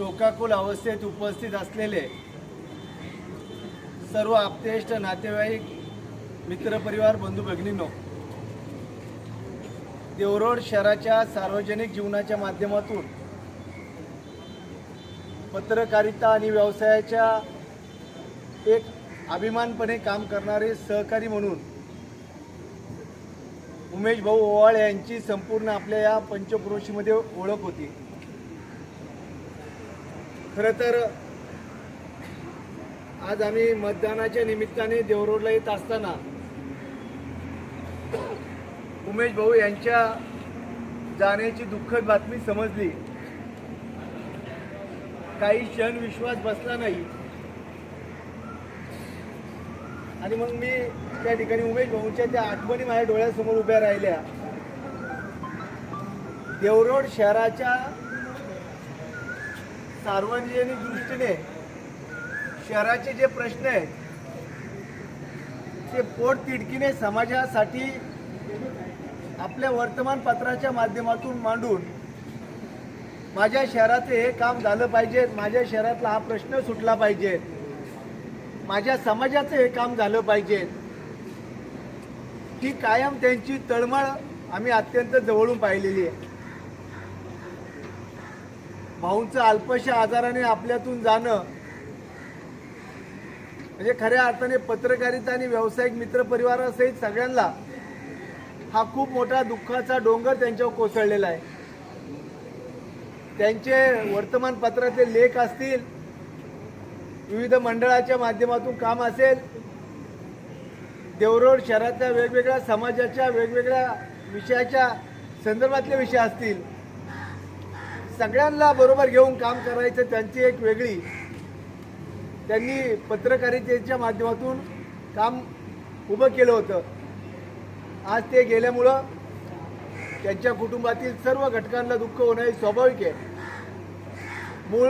शोकाकुल अवस्थेत उपस्थित असलेले सर्व आप्तेष्ट नातेवाईक मित्रपरिवार बंधू भगिनींनो देवरोड शहराच्या सार्वजनिक जीवनाच्या माध्यमातून पत्रकारिता आणि व्यवसायाच्या एक अभिमानपणे काम करणारे सहकारी म्हणून उमेश भाऊ ओवाळ यांची संपूर्ण आपल्या या पंचक्रोशीमध्ये ओळख होती. खरं तर आज आम्ही मतदानाच्या निमित्ताने देवरोडला येत असताना उमेश भाऊ यांच्या जाण्याची दुःखद बातमी समजली. काही क्षण विश्वास बसला नाही. आणि मग मी त्या ठिकाणी उमेश भाऊंच्या त्या आठवणी माझ्या डोळ्यासमोर उभ्या राहिल्या. देवरोड शहराच्या सार्वजनिक दृष्टीने शहराचे जे प्रश्न आहेत ते पोटतिडकीने समाजासाठी आपल्या वर्तमानपत्राच्या माध्यमातून मांडून माझ्या शहराचं हे काम झालं पाहिजे. माझ्या शहरातला हा प्रश्न सुटला पाहिजे. माझ्या समाजाचं हे काम झालं पाहिजे. ही कायम त्यांची तळमळ आम्ही अत्यंत जवळून पाहिलेली आहे. भाऊंचं अल्पशा आजाराने आपल्यातून जाणं. म्हणजे खऱ्या अर्थाने पत्रकारिता आणि व्यावसायिक मित्रपरिवारासहित सगळ्यांना हा खूप मोठा दुःखाचा डोंगर त्यांच्यावर कोसळलेला आहे. त्यांचे वर्तमानपत्रातले लेख असतील विविध मंडळाच्या माध्यमातून काम असेल देवरोड शहरातल्या वेगवेगळ्या समाजाच्या वेगवेगळ्या विषयाच्या संदर्भातले विषय असतील. सगळ्यांना बरोबर घेऊन काम करायचं त्यांची एक वेगळी. त्यांनी पत्रकारितेच्या माध्यमातून काम उभं केलं होतं. आज ते गेल्यामुळं त्यांच्या कुटुंबातील सर्व घटकांना दुःख होणं हे स्वाभाविक आहे. मूळ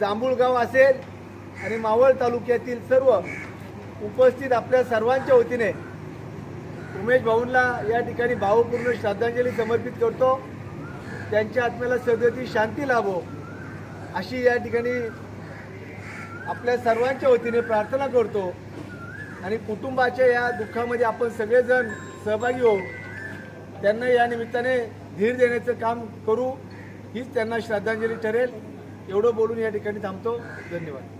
जांभूळगाव असेल आणि मावळ तालुक्यातील सर्व उपस्थित आपल्या सर्वांच्या वतीने उमेश भाऊंना या ठिकाणी भावपूर्ण श्रद्धांजली समर्पित करतो. त्यांच्या आत्म्याला सदती शांती लाभो. अशी या ठिकाणी आपल्या सर्वांच्या वतीने प्रार्थना करतो. आणि कुटुंबाच्या या दुःखामध्ये आपण सगळेजण सहभागी होऊ त्यांना या निमित्ताने धीर देण्याचं काम करू. हीच त्यांना श्रद्धांजली ठरेल. एवढं बोलून या ठिकाणी थांबतो. धन्यवाद.